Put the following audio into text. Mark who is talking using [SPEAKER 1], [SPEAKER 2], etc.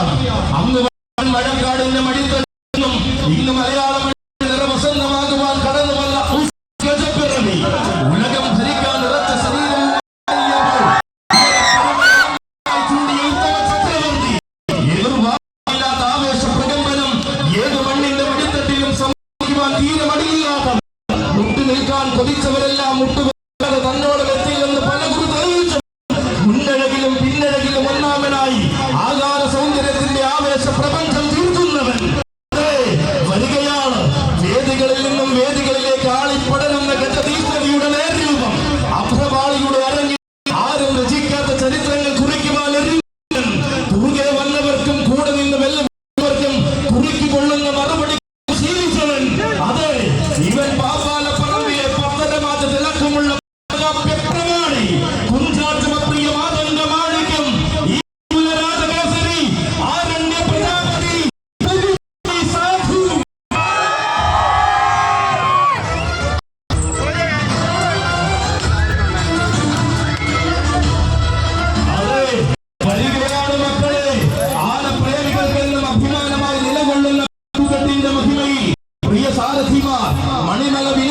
[SPEAKER 1] മലയാണ് അന്ന് മഴക്കാടിന്റെ മടിത്തന്നും ഇന്ന് മലയാളം നിറവസന്തമാകുവാൻ കടന്നു വന്ന ഉലകം ഭരിക്കാൻ നിറച്ച ശരീരം ചക്രവർത്തി എതിർവാദമില്ലാത്ത ആവേശ പ്രകമ്പനം ഏത് മണ്ണിന്റെ മടിത്തട്ടിലും സംഭവിക്കുവാൻ തീരെ മടിയില്ലാത്ത നിൽക്കാൻ കൊതിച്ചവരെല്ലാം മുട്ടു തന്നോട് എത്തില്ലെന്ന് പല കുറിച്ച് മുന്നഴകിലും പിന്നഴകിലും കൊള്ളുന്ന മഹിമയിൽ. പ്രിയ സാരഥിമാർ മണിനലവിൽ